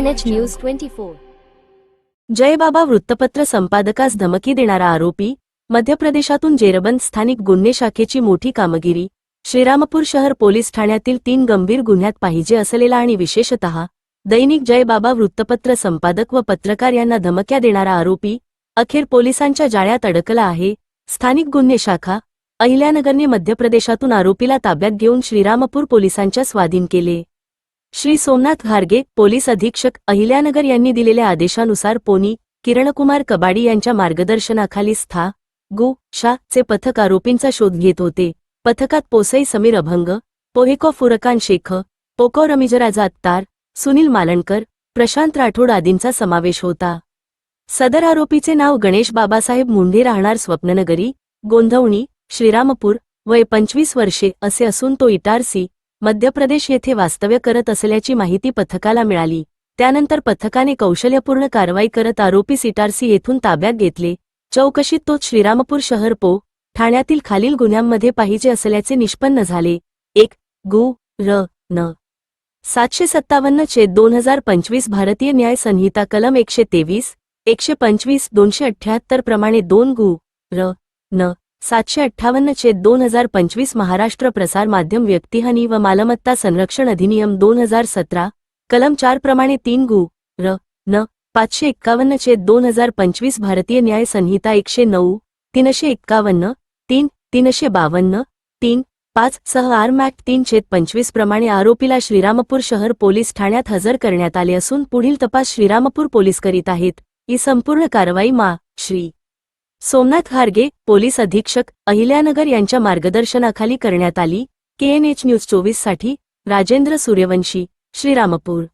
News जयबाबा वृत्तपत्र संपादकास धमकी देणारा आरोपी मध्य प्रदेशातून जेरबंद स्थानिक गुन्हे शाखेची मोठी कामगिरी श्रीरामपूर शहर पोलीस ठाण्यातील तीन गंभीर गुन्ह्यात पाहिजे असलेला आणि विशेषतः दैनिक जयबाबा वृत्तपत्र संपादक व पत्रकार यांना धमक्या देणारा आरोपी अखेर पोलिसांच्या जाळ्यात अडकला आहे स्थानिक गुन्हे शाखा अहिल्यानगरने मध्य प्रदेशातून आरोपीला ताब्यात घेऊन श्रीरामपूर पोलिसांच्या स्वाधीन केले. श्री सोमनाथ घारगे पोलीस अधीक्षक अहिल्यानगर यांनी दिलेल्या आदेशानुसार पोनी किरणकुमार कबाडी यांच्या मार्गदर्शनाखाली स्था गु शा चे पथक आरोपींचा शोध घेत होते. पथकात पोसई समीर अभंग पोहेको फुरकान शेख पोको रमिजराज अत्तार सुनील मालणकर प्रशांत राठोड आदींचा समावेश होता. सदर आरोपीचे नाव गणेश बाबासाहेब मुंढे राहणार स्वप्ननगरी गोंधवणी श्रीरामपूर वय पंचवीस वर्षे असे असून तो इटारसी मध्य प्रदेश येथे वास्तव्य करत असल्याची माहिती पथकाला मिळाली. त्यानंतर पथकाने कौशल्यपूर्ण कारवाई करत आरोपी सिटारसी येथून ताब्यात घेतले. चौकशीत तो श्रीरामपूर शहर पो. ठाण्यातील खालील गुन्ह्यांमध्ये पाहिजे असल्याचे निष्पन्न झाले. एक गु. र. न. सातशे सत्तावन्न चे दोन हजार पंचवीस भारतीय न्याय संहिता कलम एकशे तेवीस एकशे पंचवीस दोनशे अठ्ठ्याहत्तर प्रमाणे दोन गु. र. न. सातशे अठ्ठावन्न चे दोन हजार पंचवीस महाराष्ट्र प्रसार माध्यम व्यक्तिहानी व मालमत्ता संरक्षण अधिनियम दोन हजार सतरा कलम चार प्रमाणे तीन गु र न पाचशे एक्कावन्नचे दोन हजार पंचवीस भारतीय न्याय संहिता एकशे नऊ तीनशे एक्कावन्न तीन तीनशे बावन्न तीन पाच सह आर्म ऍक्ट तीन छेद पंचवीस प्रमाणे आरोपीला श्रीरामपूर शहर पोलीस ठाण्यात हजर करण्यात आले असून पुढील तपास श्रीरामपूर पोलीस करीत आहेत. ही संपूर्ण कारवाई मा श्री. सोमनाथ खारगे पोलीस अधीक्षक अहिल्यानगर यांच्या मार्गदर्शनाखाली करण्यात आली. केएनएच न्यूज चोवीससाठी राजेंद्र सूर्यवंशी श्रीरामपूर.